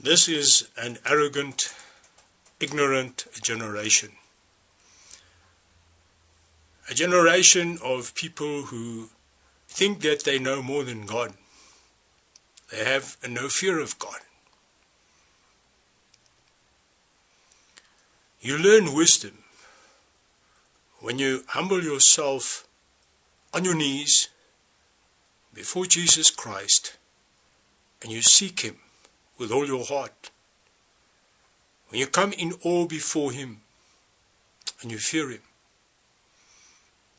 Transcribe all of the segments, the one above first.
This is an arrogant, ignorant generation. A generation of people who think that they know more than God. They have no fear of God. You learn wisdom when you humble yourself on your knees before Jesus Christ and you seek Him with all your heart. When you come in awe before Him and you fear Him.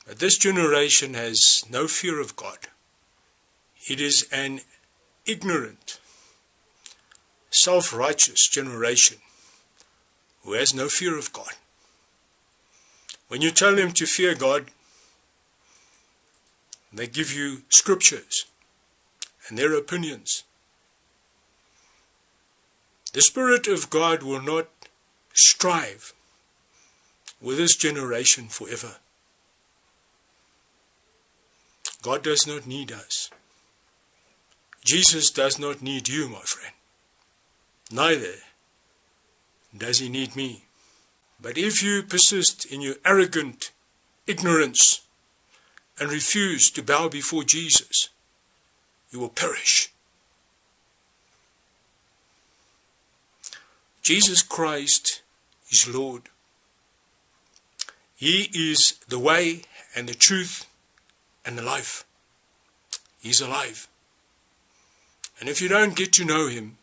But this generation has no fear of God. It is an ignorant, self righteous generation who has no fear of God. When you tell them to fear God, they give you scriptures and their opinions. The Spirit of God will not strive with this generation forever. God does not need us. Jesus does not need you, my friend. Neither does he need me. But if you persist in your arrogant ignorance and refuse to bow before Jesus, you will perish. Jesus Christ is Lord. He is the way and the truth and the life. He's alive. And if you don't get to know him,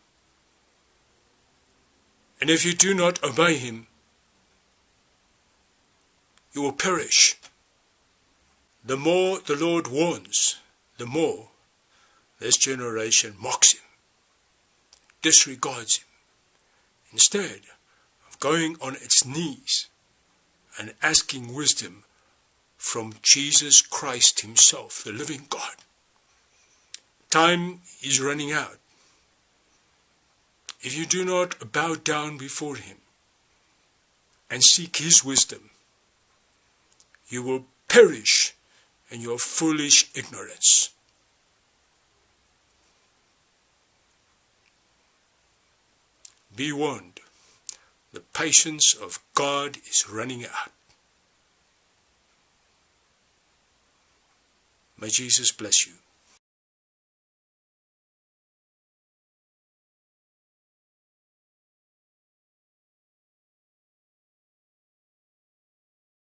and if you do not obey him, you will perish. The more the Lord warns, the more this generation mocks him, disregards him, instead of going on its knees and asking wisdom from Jesus Christ himself, the living God. Time is running out. If you do not bow down before him and seek his wisdom, you will perish in your foolish ignorance. Be warned, the patience of God is running out. May Jesus bless you.